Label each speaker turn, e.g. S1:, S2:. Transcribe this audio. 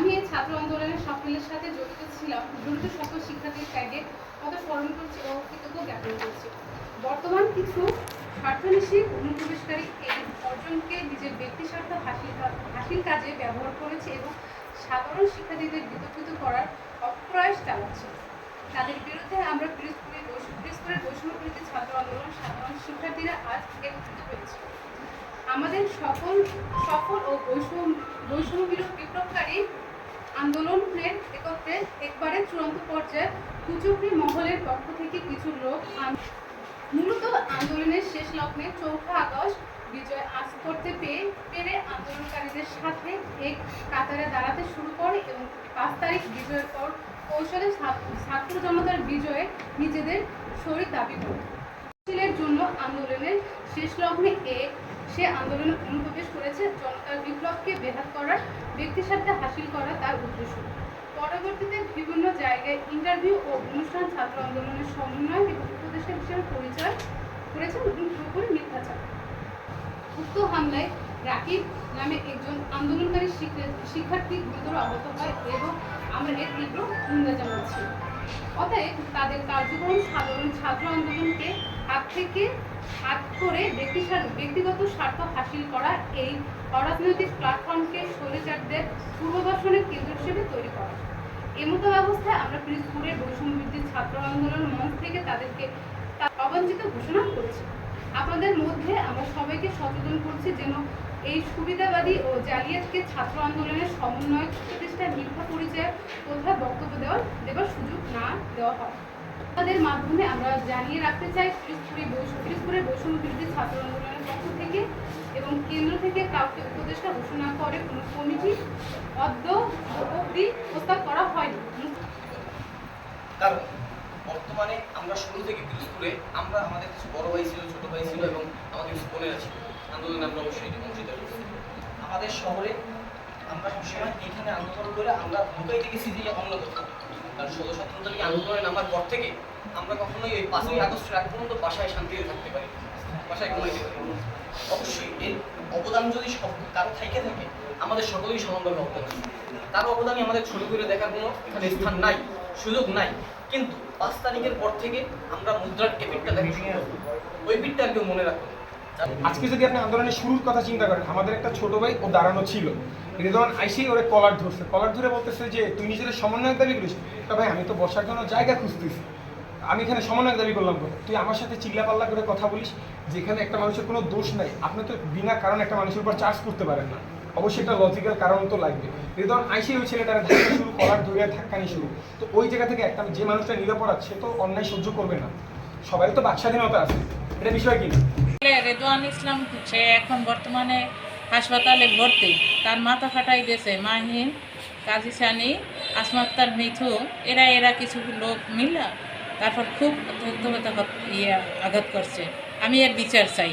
S1: আমি এই ছাত্র আন্দোলনের সকলের সাথে জড়িত ছিলাম। জড়িত সকল শিক্ষার্থীর ত্যাগে কত স্মরণ করছি ও কৃতজ্ঞ জ্ঞাপন করছি। বর্তমান কিছু স্বার্থনিশী অনুপ্রবেশকারী এই অর্জনকে নিজের ব্যক্তি স্বার্থ হাসিল হাসিল কাজে ব্যবহার করেছে এবং সাধারণ শিক্ষার্থীদের বিতর্কিত করার অপ্রয়াস চালাচ্ছে। তাদের বিরুদ্ধে আমরা পিরিজপুরের পিরিজপুরের বৈষম্য বিরোধী ছাত্র আন্দোলন সাধারণ শিক্ষার্থীরা আজ একত্রিত হয়েছে। আমাদের সকল সফল ও বৈষম্য বৈষম্য বিরোধী বিপ্লবকারী আন্দোলনের একত্রে একবারে চূড়ান্ত পর্যায়ে কুচক্রি মহলের পক্ষ থেকে কিছু লোক মূলত আন্দোলনের শেষ লগ্নে চৌঠা আগস্ট বিজয় আজ করতে পেয়ে পেরে আন্দোলনকারীদের সাথে এক কাতারে দাঁড়াতে শুরু করে এবং পাঁচ তারিখ বিজয়ের পর কৌশলে ছাত্র জনতার বিজয়ে নিজেদের শরীর দাবি করে। মিছিলের জন্য আন্দোলনের শেষ লগ্নে এ সে আন্দোলনে অনুপ্রবেশ করেছে। জনতার বিপ্লবকে বেহাত করার ব্যক্তির সাথে হাসিল করা তার উদ্দেশ্য। পরবর্তীতে বিভিন্ন জায়গায় ইন্টারভিউ ও অনুষ্ঠান ছাত্র আন্দোলনের সমন্বয় এবং উপদেষ্টা হিসেবে পরিচয় করেছেন পুরোপুরি মিথ্যাচার। উক্ত হামলায় রাকিব নামে একজন আন্দোলনকারী শিক্ষা- শিক্ষার্থী গুরুতর আহত হয় এবং আমরা এর তীব্র নিন্দা জানাচ্ছি। অতএব তাদের কার্যক্রম সাধারণ ছাত্র আন্দোলনকে হাত থেকে হাত করে ব্যক্তি ব্যক্তিগত স্বার্থ হাসিল করা এই অরাজনৈতিক প্ল্যাটফর্মকে স্বৈরাচারদের পূর্বদর্শনের কেন্দ্র হিসেবে তৈরি করা। এমতো ব্যবস্থায় আমরা পিরিজপুরের বৈষম্য বৃদ্ধির ছাত্র আন্দোলন মঞ্চ থেকে তাদেরকে অবাঞ্ছিত ঘোষণা করেছি। আপনাদের মধ্যে আমরা সবাইকে সচেতন করছি যেন এই সুবিধাবাদী ও জালিয়াতকে ছাত্র আন্দোলনের সমন্বয় প্রতিষ্ঠার মিথ্যা পরিচয় কোথায় বক্তব্য দেওয়ার দেওয়ার সুযোগ না দেওয়া হয়। তাদের মাধ্যমে আমরা জানিয়ে রাখতে চাই পিরিজপুরে বৈষ- পিরিজপুরের বৈষম্য বিরোধী ছাত্র আন্দোলনের পক্ষ থেকে এবং কেন্দ্র থেকে কাউকে উপদেষ্টা ঘোষণা করে কোনো কমিটি অদ্য অবধি প্রস্তাব করা হয়নি।
S2: কারণ বর্তমানে আমরা শুরু থেকে পিরোজপুরে আমরা আমাদের কিছু বড় ভাই ছিল, ছোট ভাই ছিল এবং আমাদের কিছু বোনেরা ছিল। আন্দোলনে আমরা অবশ্যই আমাদের শহরে আমরা সবসময় এখানে আন্দোলন করে আমরা ঢুকাইতে গেছি যে অন্য কোথাও কারণ ষোলো তারিখে আন্দোলনে নামার পর থেকে আমরা কখনোই ওই পাঁচই আগস্টের আগ পর্যন্ত বাসায় শান্তিতে থাকতে পারি বাসায় ঘুমাইতে পারি অবশ্যই এর অবদান যদি সব কারও থেকে থাকে, আমাদের সকলেই সমানভাবে অবদান তার অবদানই আমাদের ছোট করে দেখার কোনো এখানে স্থান নাই, সুযোগ নাই। কিন্তু পাঁচ তারিখের পর থেকে আমরা মুদ্রার এপিটটা দেখি। ওই আর কেউ মনে রাখব।
S3: আজকে যদি আপনি আন্দোলনের শুরুর কথা চিন্তা করেন, আমাদের একটা ছোট ভাই ও দাঁড়ানো ছিল। রেদওয়ান আইসেই ওরে কলার ধরছে। কলার ধরে বলতেছে যে, তুই নিজের সমন্বয়ক দাবি করিস? তা ভাই, আমি তো বসার জন্য জায়গা খুঁজতেছি। আমি এখানে সমন্বয়ক দাবি করলাম। তুই আমার সাথে চিল্লা পাল্লা করে কথা বলিস, যেখানে একটা মানুষের কোনো দোষ নাই। আপনি তো বিনা কারণে একটা মানুষের উপর চার্জ করতে পারেন না। অবশ্যই একটা লজিক্যাল কারণ তো লাগবে। রেদওয়ান আইসেই ওই ছেলেটার ধাক্কা শুরু, কলার ধরে ধাক্কানি শুরু। তো ওই জায়গা থেকে একটা যে মানুষটা নিরাপরাধ সে তো অন্যায় সহ্য করবে না। সবাই তো বাক স্বাধীনতা আছে। এটা বিষয় কি? না
S4: ছেলে রেদওয়ান ইসলাম সে এখন বর্তমানে হাসপাতালে ভর্তি। তার মাথা ফাটাই দিয়েছে মাহিন, কাজী সানি আসমাত্তার মিথু এরা এরা কিছু লোক মিলা তারপর খুব ধুকধুকতা ইয়ে আঘাত করছে। আমি এর বিচার চাই।